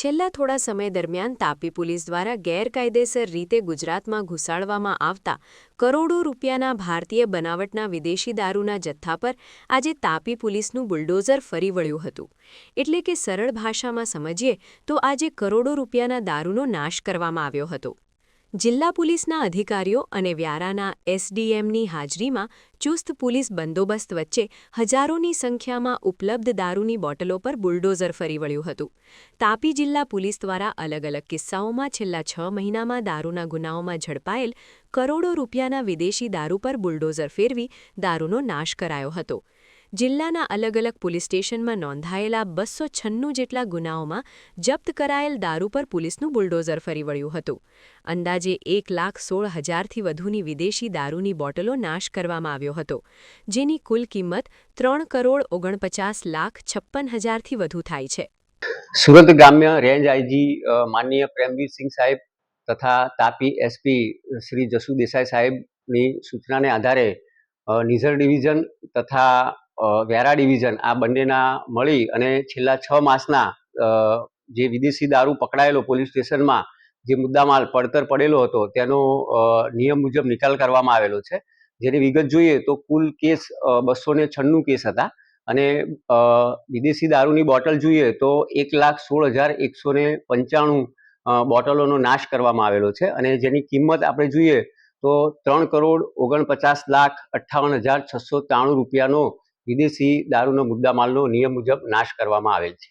છેલ્લા થોડા સમય દરમિયાન તાપી પોલીસ દ્વારા ગેરકાયદેસર રીતે ગુજરાતમાં ઘુસાડવામાં આવતા કરોડો રૂપિયાના ભારતીય બનાવટના વિદેશી દારૂના જથ્થા પર આજે તાપી પોલીસનું બુલડોઝર ફરી વળ્યું હતું. એટલે કે સરળ ભાષામાં સમજીએ તો આજે કરોડો રૂપિયાના દારૂનો નાશ કરવામાં આવ્યો હતો. જિલ્લા પોલીસના અધિકારીઓ અને વ્યારાના એસડીએમની હાજરીમાં ચુસ્ત પોલીસ બંદોબસ્ત વચ્ચે હજારોની સંખ્યામાં ઉપલબ્ધ દારૂની બોટલો પર બુલડોઝર ફરી વળ્યું હતું. તાપી જિલ્લા પોલીસ દ્વારા અલગ અલગ કિસ્સાઓમાં છેલ્લા છ મહિનામાં દારૂના ગુનાઓમાં ઝડપાયેલ કરોડો રૂપિયાના વિદેશી દારૂ પર બુલડોઝર ફેરવી દારૂનો નાશ કરાયો હતો. જિલ્લાના અલગ અલગ પોલીસ સ્ટેશનમાં નોંધાયેલા બસો છન્નું જેટલા ગુનાઓમાં જપ્ત કરાયેલ દારૂ પર પોલીસનું બુલડોઝર ફરી વળ્યું હતું. અંદાજે એક લાખ સોળ હજારથી વધુની વિદેશી દારૂની બોટલો નાશ કરવામાં આવ્યો હતો, જેની કુલ કિંમત ત્રણ કરોડ ઓગણપચાસ લાખ છપ્પન હજારથી વધુ થાય છે. સુરત ગ્રામ્ય રેન્જ આઈજી માનનીય પ્રેમવીર સિંહ સાહેબ તથા તાપી એસપી, શ્રી જસુ દેસાઈ સાહેબની સૂચનાને આધારે નિઝર ડિવિઝન તથા વ્યારા ડિવિઝન આ બંનેના મળી અને છેલ્લા છ માસના જે વિદેશી દારૂ પકડાયેલો પોલીસ સ્ટેશનમાં જે મુદ્દામાલ પડતર પડેલો હતો, તેનો નિયમ મુજબ નિકાલ કરવામાં આવેલો છે. જેની વિગત જોઈએ તો કુલ કેસ બસો ને છન્નું કેસ હતા અને વિદેશી દારૂની બોટલ જોઈએ તો એક લાખ સોળ હજાર એકસો ને પંચાણું બોટલોનો નાશ કરવામાં આવેલો છે અને જેની કિંમત આપણે જોઈએ તો ત્રણ કરોડ ઓગણપચાસ લાખ અઠ્ઠાવન હજાર છસો ત્રાણું રૂપિયાનો વિદેશી દારૂનો મુદ્દામાલનો નિયમ મુજબ નાશ કરવામાં આવેલ છે.